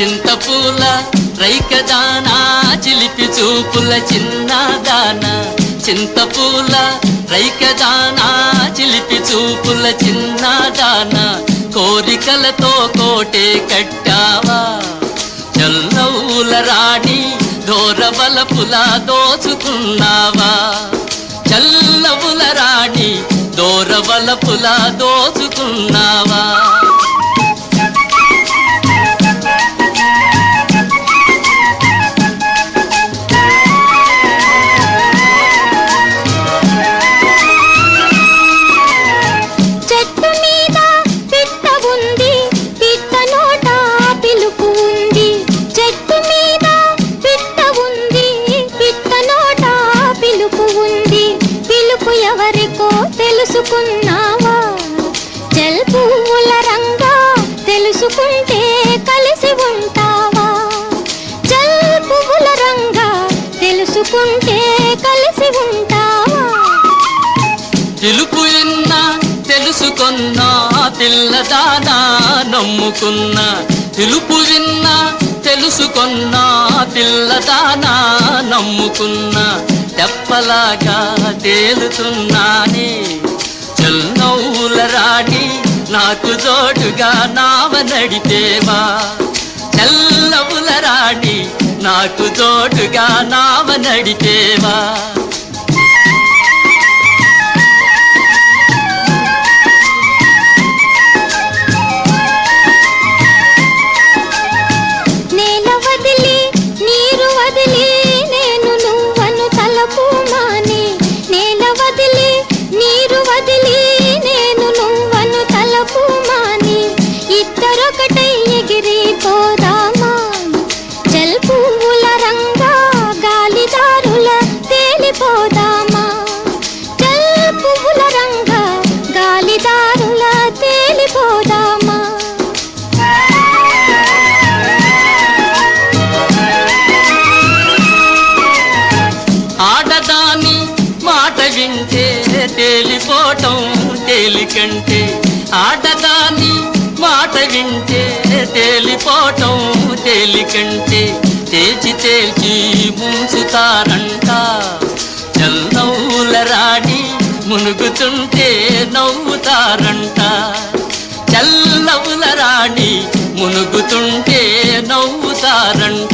చింతపూల రైకదానా చిలిపి చూపుల చిన్నదాన. చింతపూల రైకదానా చిలిపి చూపుల చిన్నదాన. కోరికలతో కోటే కట్టావా? చల్లవుల రాణి దోరబలపుల దోచుకున్నావా? చల్లవుల రాణి దోరబలపుల దోచుకున్నావా? తెలుసుకుంటే కలిసి ఉంటావా? చెల్ పువ్వుల రంగా తెలుసుకుంటే కలిసి ఉంటావా? తెలుపు ఎన్నా తెలుసుకున్నా పిల్లదానా నమ్ముకున్నా. తెలుపు విన్నా తెలుసుకున్నా పిల్లదానా నమ్ముకున్నా. చెప్పలాగా తేలుతున్నానే. నాకు జోడుగా నావ నడిపేవా చల్లవుల రాణి నాకు జోడుగా నావ నడిపేవా వింటే తేలిపోవటం తేలికంటే ఆడదాని మాట వింటే తేలిపోవటం తేలికంటే తేచి తేల్చి ముంచుతారంట చల్లవుల రాణి మునుగుతుంటే నవ్వుతారంట. చల్లవుల రాణి మునుగుతుంటే నవ్వుతారంట.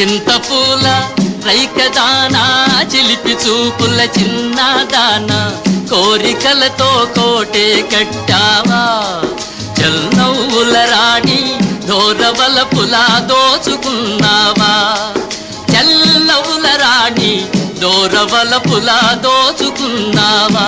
చింతపూల రైకదానా చిలిపి చూపుల చిన్నదాన కోరికలతో కోటే కట్టావా? చల్నవ్వుల రాణి దోరబలపుల దోచుకున్నావా? చల్లవుల రాణి దోరబలపుల దోచుకున్నావా?